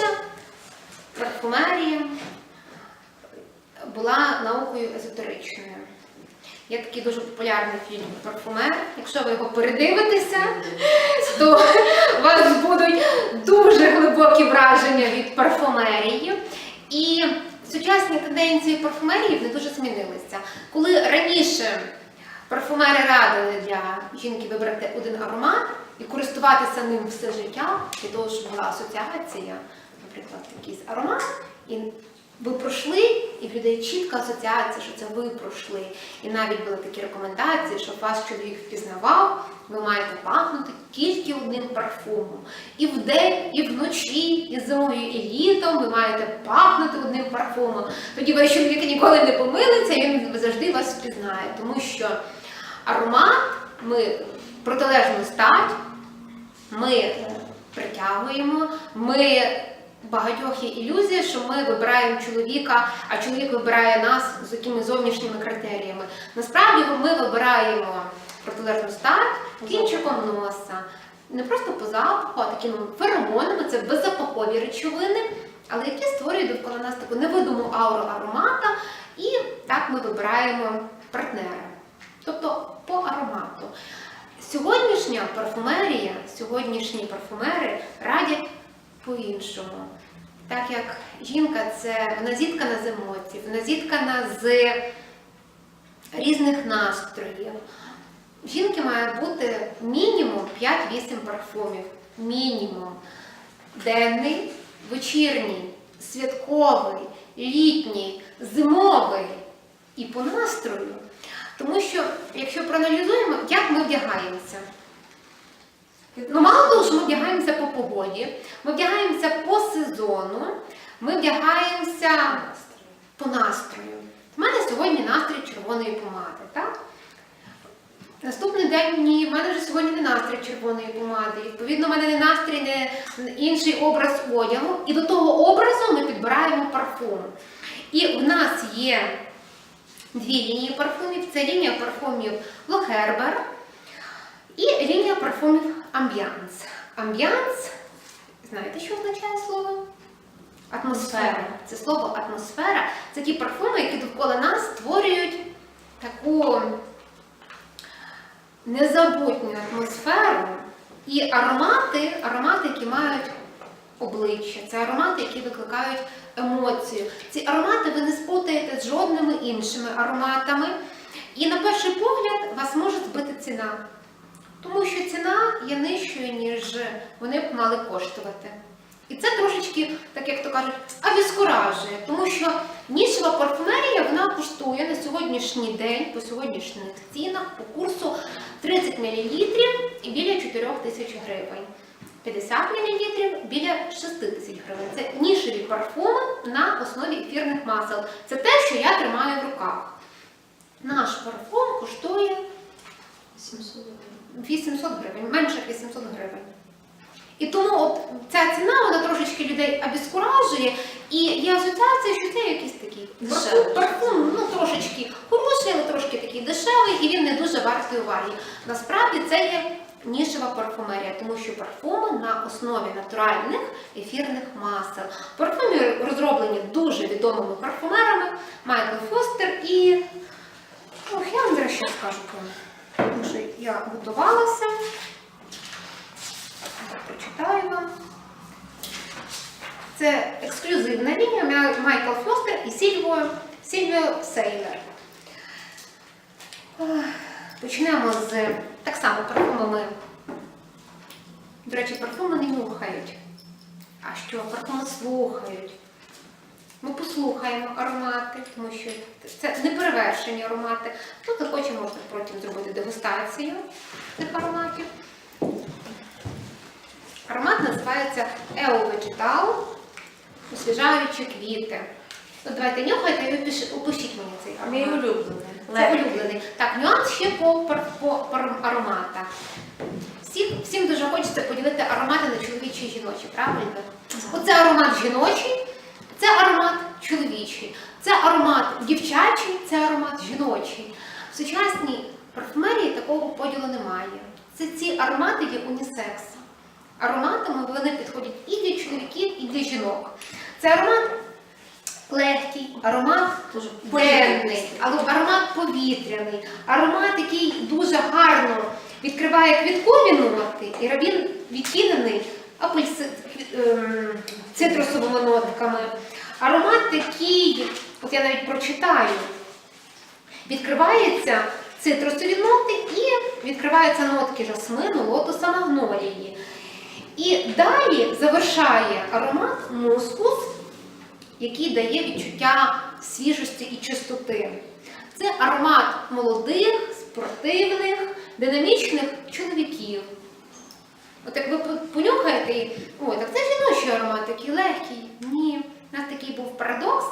Раніше парфумерія була наукою езотеричною. Є такий дуже популярний фільм Парфумер. Якщо ви його передивитеся, то у вас будуть дуже глибокі враження від парфумерії. І сучасні тенденції парфумерії вони дуже змінилися. Коли раніше парфумери радили для жінки вибрати один аромат і користуватися ним все життя, для того, щоб була асоціація, наприклад, якийсь аромат, і ви пройшли, і в людей чітка асоціація, що це ви пройшли. І навіть були такі рекомендації, щоб вас чоловік впізнавав, ви маєте пахнути тільки одним парфумом. І вдень, і вночі, і зимою, і літом ви маєте пахнути одним парфумом. Тоді ваш чоловік ніколи не помилиться, і він завжди вас впізнає. Тому що аромат, ми протилежну стать, ми е, притягуємо, ми багатьох є ілюзія, що ми вибираємо чоловіка, а чоловік вибирає нас з якими зовнішніми критеріями. Насправді ми вибираємо протилежну стать кінчиком носа. Не просто по запаху, а такими феромонами, це беззапахові речовини, але які створюють довкола нас таку невидиму ауру аромата, і так ми вибираємо партнера. Тобто по аромату. Сьогоднішня парфумерія, сьогоднішні парфумери радять по-іншому. Так як жінка це вона зіткана з емоцій, вона зіткана з різних настроїв. В жінки має бути мінімум 5-8 парфумів. Мінімум. Денний, вечірній, святковий, літній, зимовий і по настрою. Тому що, якщо проаналізуємо, як ми вдягаємося. Ну, мало того, що ми вдягаємося по погоді, ми вдягаємося по сезону, ми вдягаємося по настрою. У мене сьогодні настрій червоної помади, так? Наступний день ні, в мене вже сьогодні не настрій червоної помади. Відповідно, в мене не настрій, не інший образ одягу. І до того образу ми підбираємо парфум. І в нас є дві лінії парфумів. Це лінія парфумів Лохербер і лінія парфумів Амбіанс. Амбіанс, знаєте, що означає слово? Атмосфера. Це слово атмосфера. Це ті парфуми, які довкола нас створюють таку незабутню атмосферу і аромати, аромати, які мають обличчя. Це аромати, які викликають емоцію. Ці аромати ви не спутаєте з жодними іншими ароматами. І на перший погляд вас може збити ціна. Тому що ціна є нижчою, ніж вони б мали коштувати. І це трошечки, так як то кажуть, обіскуражує, тому що нішева парфумерія вона коштує на сьогоднішній день, по сьогоднішніх цінах, по курсу 30 мл і біля 4 тисяч гривень. 50 мл біля 6 тисяч гривень. Це нішеві парфуми на основі ефірних масел. Це те, що я тримаю в руках. Наш парфум коштує 800 гривень, менше 800 гривень. І тому от ця ціна вона трошечки людей обіскуражує, і є асоціація, що це якийсь такий парфум, парфум ну, трошечки хороший, але трошки такий дешевий, і він не дуже вартий уваги. Насправді це є нішева парфумерія, тому що парфуми на основі натуральних ефірних масел. Парфуми розроблені дуже відомими парфумерами Майкл Фостер і. Ох, я вам зараз ще скажу про них. Що я готувалася. Прочитаю вам. Це ексклюзивна лінія Майкл Фостер і Сільвіо, Сільвіо Сейлер. Почнемо з так само парфумами. До речі, парфуми не нюхають. А що? Парфуми слухають. Ми послухаємо аромати, тому що це неперевершені аромати. Хто захоче, можна потім зробити дегустацію цих ароматів. Аромат називається Ео Vegetal, освіжаючі квіти. От давайте нюхайте і опишіть мені цей Мій аромат. улюблений. Це улюблений. Так, нюанс ще по, пар- по, ароматах. Всім, всім дуже хочеться поділити аромати на чоловічі і жіночі, правильно? Оце аромат жіночий, це аромат чоловічий, це аромат дівчачий, це аромат жіночий. В сучасній парфумерії такого поділу немає. Це ці аромати є унісекс. Ароматами вони підходять і для чоловіків, і для жінок. Це аромат легкий, аромат денний, але аромат повітряний, аромат, який дуже гарно відкриває квіткові ноти, і він відтінений апельси, ем, цитрусовими нотками. Аромат такий, от я навіть прочитаю, відкриваються цитрусові ноти і відкриваються нотки жасмину, лотоса, магнолії. І далі завершає аромат мускус, який дає відчуття свіжості і чистоти. Це аромат молодих, спортивних, динамічних чоловіків. От як ви понюхаєте, ой, так це жіночий аромат, такий легкий. Ні. У нас такий був парадокс.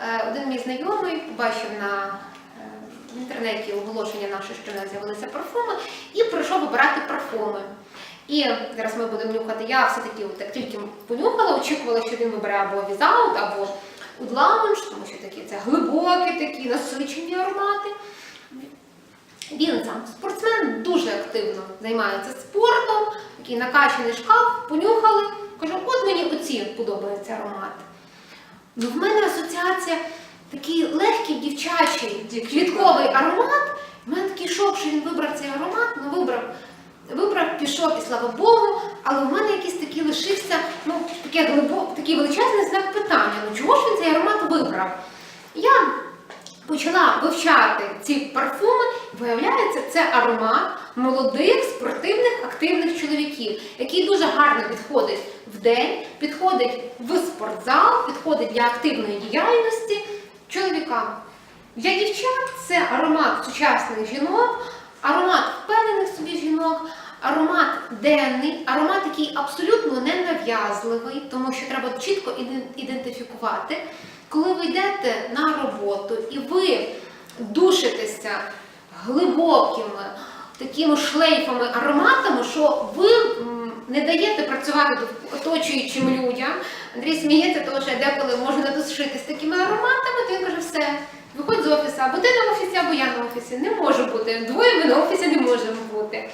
Е, Один мій знайомий побачив на е, в інтернеті оголошення наше, що в нас з'явилися парфуми, і прийшов вибирати парфуми. І зараз ми будемо нюхати. Я все-таки так тільки понюхала, очікувала, що він вибере або Візаут, або Lounge, тому що такі це глибокі, такі насичені аромати. Він сам спортсмен, дуже активно займається спортом, такий накачаний шкаф, понюхали. Кажу, от мені оці подобається аромат. Ну, в мене асоціація такий легкий дівчачий квітковий аромат. У мене такий шок, що він вибрав цей аромат, ну вибрав, вибрав, пішов і слава Богу. Але в мене якийсь такий лишився, ну, такий величезний знак питання. Ну чого ж він цей аромат вибрав? Я почала вивчати ці парфуми, виявляється, це аромат молодих, спортивних, активних чоловіків, який дуже гарно підходить в день, підходить в спортзал, підходить для активної діяльності чоловікам. Для дівчат це аромат сучасних жінок, аромат впевнених собі жінок, аромат денний, аромат, який абсолютно не нав'язливий, тому що треба чітко ідентифікувати. Коли ви йдете на роботу і ви душитеся глибокими такими шлейфами ароматами, що ви не даєте працювати оточуючим людям. Андрій сміється, тому що деколи можу надушитись такими ароматами, то він каже, все, виходь з офісу, або ти на офісі, або я на офісі. Не може бути. Двоє ми на офісі не можемо бути.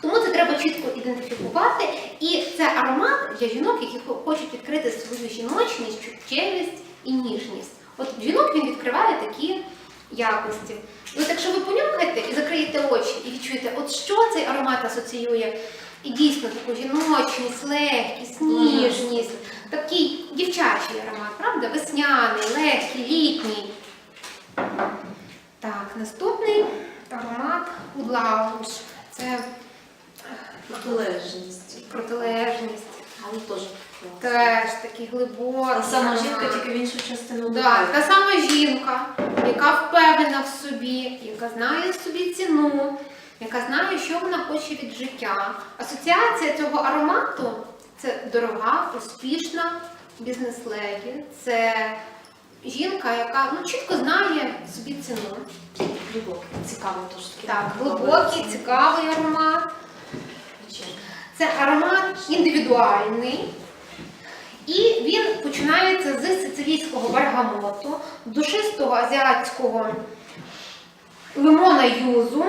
Тому це треба чітко ідентифікувати. І це аромат для жінок, які хочуть відкрити свою жіночність, чуттєвість і ніжність. От жінок він відкриває такі якості. І от якщо ви понюхаєте і закриєте очі, і відчуєте, от що цей аромат асоціює, і дійсно таку жіночність, легкість, ніжність, такий дівчачий аромат, правда? Весняний, легкий, літній. Так, наступний аромат Lounge. Це Протилежність. протилежність. Але теж. Теж такий глибокий. Та сама жінка, тільки в іншу частину Да, та сама жінка, яка впевнена в собі, яка знає собі ціну, яка знає, що вона хоче від життя. Асоціація цього аромату це дорога, успішна бізнес-леді. Це жінка, яка ну, чітко знає собі ціну. Глибокий, цікавий теж такий. Так, глибокий, цікавий аромат. Це аромат індивідуальний. І він починається з сицилійського бергамоту, душистого азіатського лимона юзу,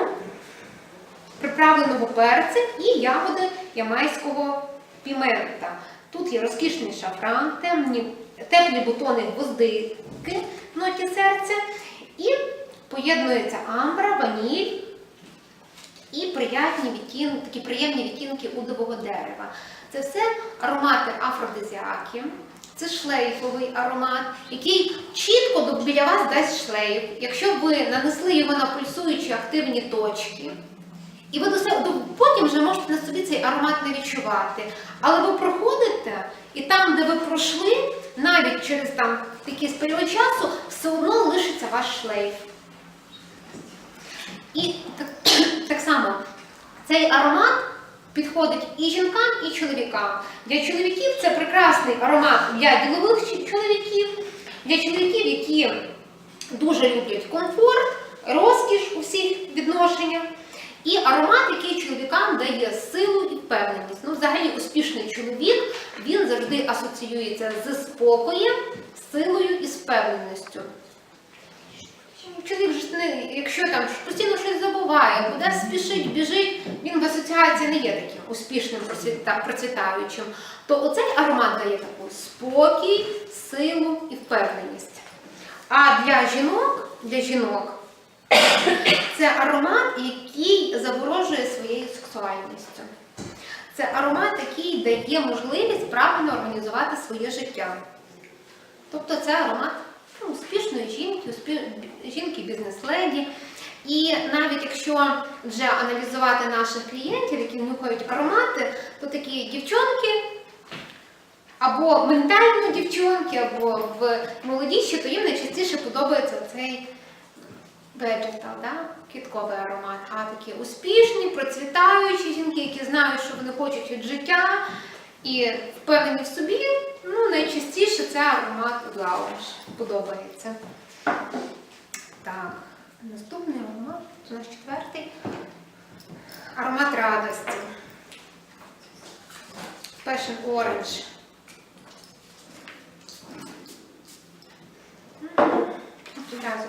приправленого перцем і ягоди ямайського пімента. Тут є розкішний шафран, темні, теплі бутони гвоздики в ноті серця і поєднується амбра, ваніль і приятні відтінки, такі приємні відтінки удового дерева. Це все аромати афродизіаки. Це шлейфовий аромат, який чітко біля вас дасть шлейф. Якщо ви нанесли його на пульсуючі активні точки, і ви потім вже можете на собі цей аромат не відчувати. Але ви проходите, і там, де ви пройшли, навіть через там якийсь період часу, все одно лишиться ваш шлейф. І так, так само цей аромат підходить і жінкам, і чоловікам. Для чоловіків це прекрасний аромат для ділових чоловіків, для чоловіків, які дуже люблять комфорт, розкіш у всіх відношеннях. І аромат, який чоловікам дає силу і впевненість. Ну, взагалі, успішний чоловік він завжди асоціюється з спокоєм, силою і з впевненістю. Чоловік ж не, якщо там постійно щось забуває, куди спішить, біжить, він в асоціації не є таким успішним, процвітаючим, то оцей аромат дає таку спокій, силу і впевненість. А для жінок, для жінок це аромат, який заворожує своєю сексуальністю. Це аромат, який дає можливість правильно організувати своє життя. Тобто це аромат ну, успішної жінки, успі... жінки бізнес-леді. І навіть якщо вже аналізувати наших клієнтів, які нюхають аромати, то такі дівчонки або ментально дівчонки, або в молодіші, то їм найчастіше подобається цей vegetal, да? квітковий аромат. А такі успішні, процвітаючі жінки, які знають, що вони хочуть від життя і впевнені в собі, ну найчастіше це аромат лаунж подобається. Так, наступний аромат, це наш четвертий. Аромат радості. Passion Orange. М, Відразу.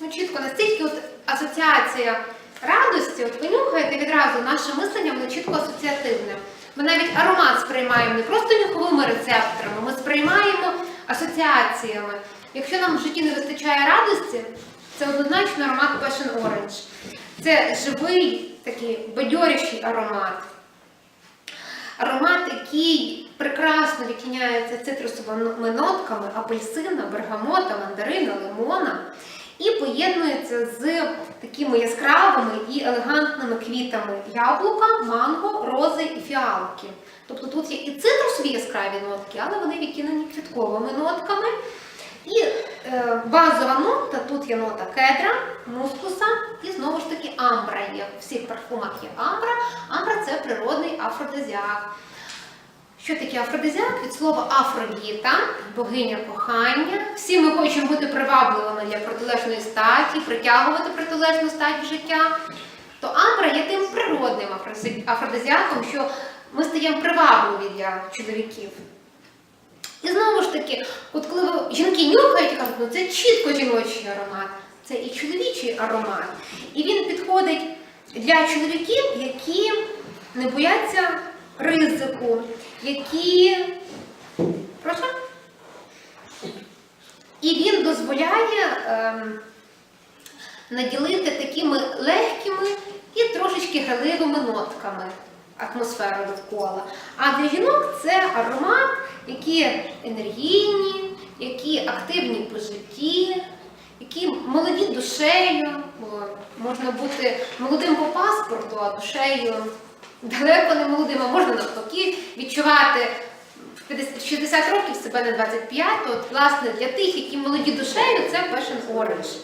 Ну, чітко, настільки от асоціація радості, от ви нюхаєте відразу наше мислення, воно чітко асоціативне. Ми навіть аромат сприймаємо не просто нюховими рецепторами, ми сприймаємо асоціаціями. Якщо нам в житті не вистачає радості, це однозначно аромат Passion Orange. Це живий такий бадьорящий аромат. Аромат, який прекрасно відтіняється цитрусовими нотками апельсина, бергамота, мандарина, лимона і поєднується з такими яскравими і елегантними квітами яблука, манго, рози і фіалки. Тобто тут є і цитрусові яскраві нотки, але вони відтінені квітковими нотками. І е, базова нота, тут є нота кедра, мускуса і знову ж таки амбра є. В всіх парфумах є амбра. Амбра це природний афродизіак. Що таке афродизіак? Від слова афродіта, богиня кохання. Всі ми хочемо бути привабливими для протилежної статі, притягувати протилежну стать в життя. То амбра є тим природним афродизіаком, що ми стаємо привабливі для чоловіків. І знову ж таки, от коли жінки нюхають і кажуть, ну це чітко жіночий аромат, це і чоловічий аромат. І він підходить для чоловіків, які не бояться ризику, які. Прошу? І він дозволяє ем, наділити такими легкими і трошечки граливими нотками атмосферу довкола. А для жінок це аромат, які енергійні, які активні по житті, які молоді душею. Можна бути молодим по паспорту, а душею далеко не молодим, а можна навпаки відчувати в 60 років себе на 25, то от, власне для тих, які молоді душею, це Passion Orange.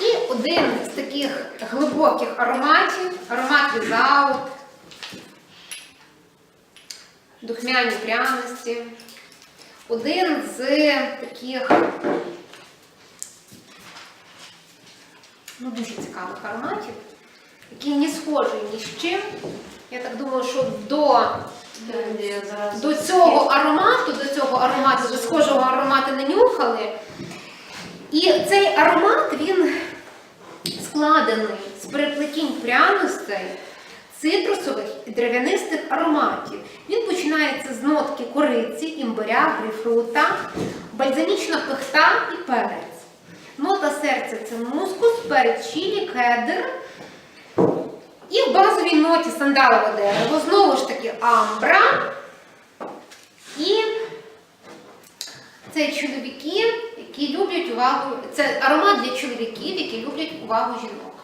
І один з таких глибоких ароматів, аромат Without, духмяні пряності. Один з таких ну, дуже цікавих ароматів, який не схожий ні з чим. Я так думаю, що до до цього аромату, до цього аромату, до схожого аромату не нюхали. І цей аромат він складений з переплетінь пряностей, цитрусових і дерев'янистих ароматів. Він починається з нотки кориці, імбиря, грейпфрута, бальзамічна пихта і перець. Нота серця це мускус, перець чилі, кедр. І в базовій ноті сандалове дерево, знову ж таки амбра. І це чоловіки, які люблять увагу. Це аромат для чоловіків, які люблять увагу жінок.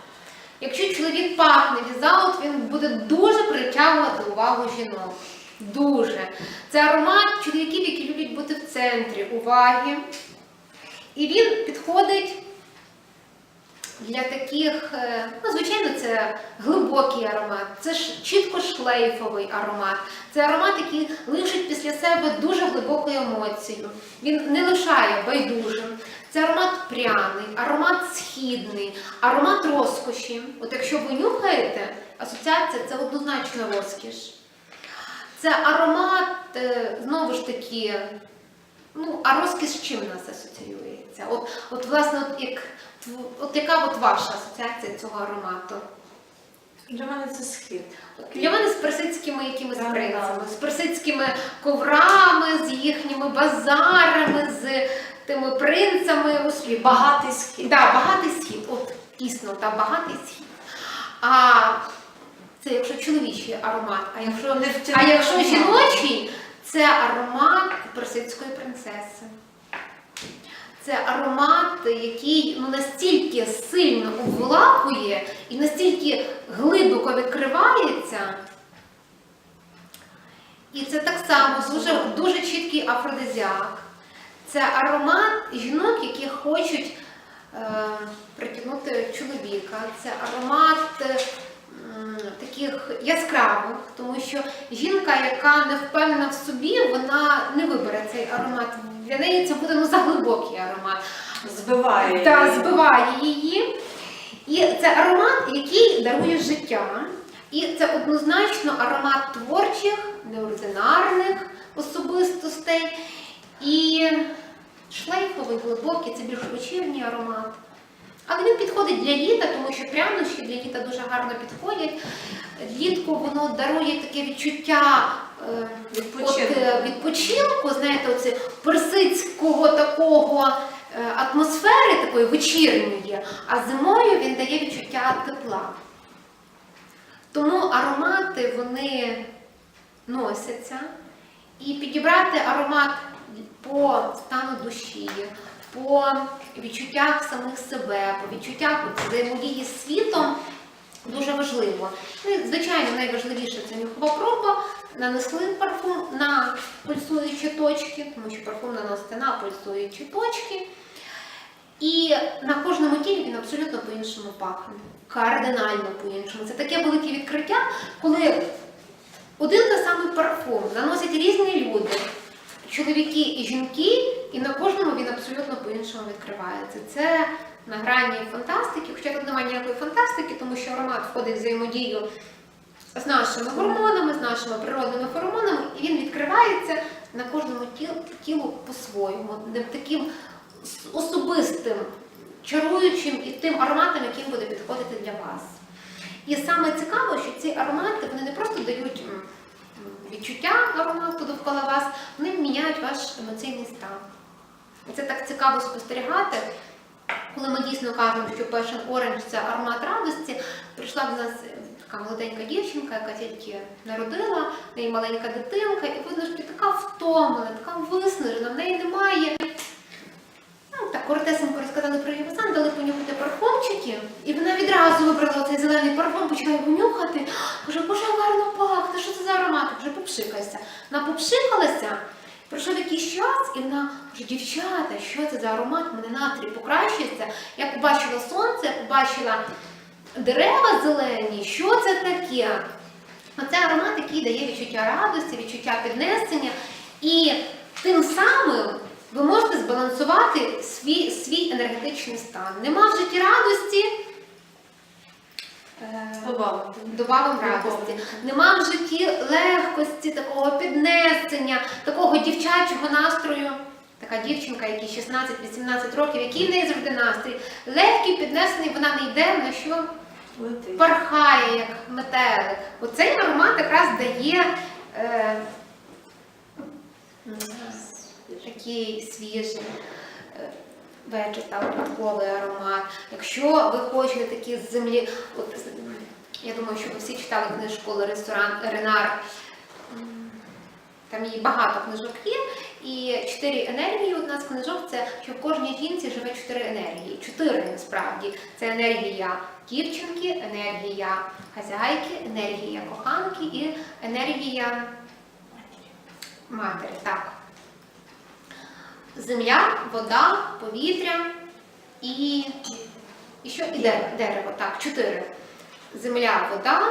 Якщо чоловік пахне візаут, він буде дуже притягувати увагу жінок. Дуже. Це аромат чоловіків, які люблять бути в центрі уваги. І він підходить для таких, е, ну, звичайно, це глибокий аромат, це ж чітко шлейфовий аромат. Це аромат, який лишить після себе дуже глибоку емоцію. Він не лишає байдужим. Це аромат пряний, аромат східний, аромат розкоші. От якщо ви нюхаєте, асоціація це однозначно розкіш. Це аромат, е, знову ж таки, Ну, а розкіш з чим у нас асоціюється? От, от власне, от, як, тв- от яка от ваша асоціація цього аромату? Для мене це схід. Для мене з персидськими якимись Да, принцами, да. з персидськими коврами, з їхніми базарами, з тими принцами світі. Багатий схід. Да, багатий схід. От дійсно, та багатий схід. А це якщо чоловічий аромат, а якщо, Не а якщо жіночий, це аромат персидської принцеси. Це аромат, який ну, настільки сильно обволакує і настільки глибоко відкривається. І це так само дуже, дуже чіткий афродизіак. Це аромат жінок, які хочуть е, притягнути чоловіка. Це аромат е, таких яскравих, тому що жінка, яка не впевнена в собі, вона не вибере цей аромат. Для неї це буде ну, заглибокий аромат. Збиває. Та її. збиває її. І це аромат, який дарує життя. І це однозначно аромат творчих, неординарних особистостей. І шлейфовий, глибокий, це більш вечірній аромат. Але він підходить для літа, тому що прянощі для літа дуже гарно підходять. Влітку воно дарує таке відчуття е, Відпочинку. От, е, відпочинку, знаєте, оце персидського такого е, атмосфери, такої вечірньої, а зимою він дає відчуття тепла. Тому аромати вони носяться. І підібрати аромат по стану душі, по відчуттях самих себе, по відчуттях взаємодії з світом дуже важливо. Ну, звичайно, найважливіше це нюхова проба. Нанесли парфум на пульсуючі точки, тому що парфум наносите на пульсуючі точки. І на кожному тілі він абсолютно по-іншому пахне. Кардинально по-іншому. Це таке велике відкриття, коли один та самий парфум наносять різні люди, чоловіки і жінки, і на кожному він абсолютно по-іншому відкривається. Це на грані фантастики, хоча тут немає ніякої фантастики, тому що аромат входить в взаємодію з нашими гормонами, з нашими природними феромонами, і він відкривається на кожному тіл- тілу по-своєму, таким особистим, чаруючим і тим ароматом, яким буде підходити для вас. І саме цікаво, що ці аромати вони не просто дають відчуття аромату довкола вас, вони міняють ваш емоційний стан. І це так цікаво спостерігати. Коли ми дійсно кажемо, що Passion Orange це аромат радості, прийшла до нас е, така молоденька дівчинка, яка тільки народила, в неї маленька дитинка, і видно, що така втомлена, така виснажена, в неї немає. Ну, так коротесенько розказали про її весан, дали понюхати парфумчики, і вона відразу вибрала цей зелений парфум, почала його нюхати. Каже, боже, гарно пахне, що це за аромат? Я Каже, попшикайся. Вона попшикалася, пройшов якийсь час, і вона каже, дівчата, що це за аромат? Мене настрій покращується. Я побачила сонце, я побачила дерева зелені, що це таке? А це аромат, який дає відчуття радості, відчуття піднесення. І тим самим ви можете збалансувати свій, свій енергетичний стан. Нема в житті радості. Е, Добавити. Добавимо радості. Нема в житті легкості, такого піднесення, такого дівчачого настрою. Така дівчинка, якій 16-18 років, який в неї завжди настрій. Легкий, піднесений, вона не йде на що Летить. пархає, як метелик. Оцей аромат якраз дає е, такий свіжий. Е, Вечетал, квітковий аромат. Якщо ви хочете такі з землі, от, я думаю, що ви всі читали книжку ресторан Ренар. Там її багато книжок є. І чотири енергії у нас книжок це що в кожній жінці живе чотири енергії. Чотири насправді. Це енергія дівчинки, енергія хазяйки, енергія коханки і енергія матері. Так. Земля, вода, повітря і, і що? І дерево, дерево, так, чотири. Земля, вода,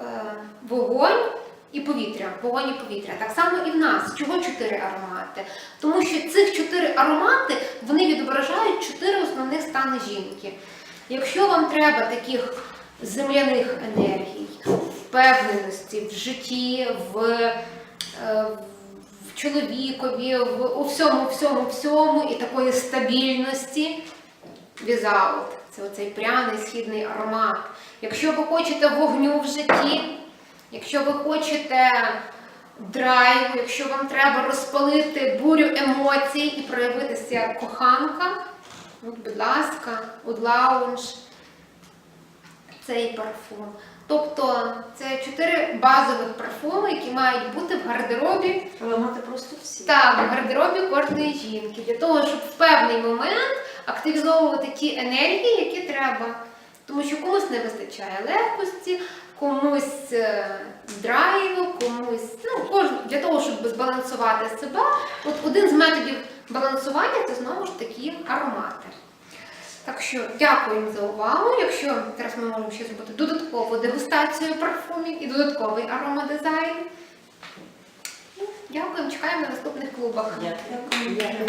е, вогонь і повітря. Вогонь і повітря. Так само і в нас. Чого чотири аромати? Тому що цих чотири аромати вони відображають чотири основних стани жінки. Якщо вам треба таких земляних енергій, впевненості в житті, в, е, в чоловікові, в, у всьому, всьому, всьому і такої стабільності. Візаут це оцей пряний східний аромат. Якщо ви хочете вогню в житті, якщо ви хочете драйву, якщо вам треба розпалити бурю емоцій і проявитися як коханка, будь ласка, у лаунж цей парфум. Тобто це чотири базових парфуми, які мають бути в гардеробі Але мати просто всі. так, в гардеробі кожної жінки, для того, щоб в певний момент активізовувати ті енергії, які треба. Тому що комусь не вистачає легкості, комусь е, драйву, комусь ну, для того, щоб збалансувати себе. От один з методів балансування це знову ж такі аромати. Так що дякуємо за увагу. Якщо зараз ми можемо ще зробити додаткову дегустацію парфумів і додатковий аромадизайн. Ну, Дякуємо, чекаємо на наступних клубах. Дякую. Дякую.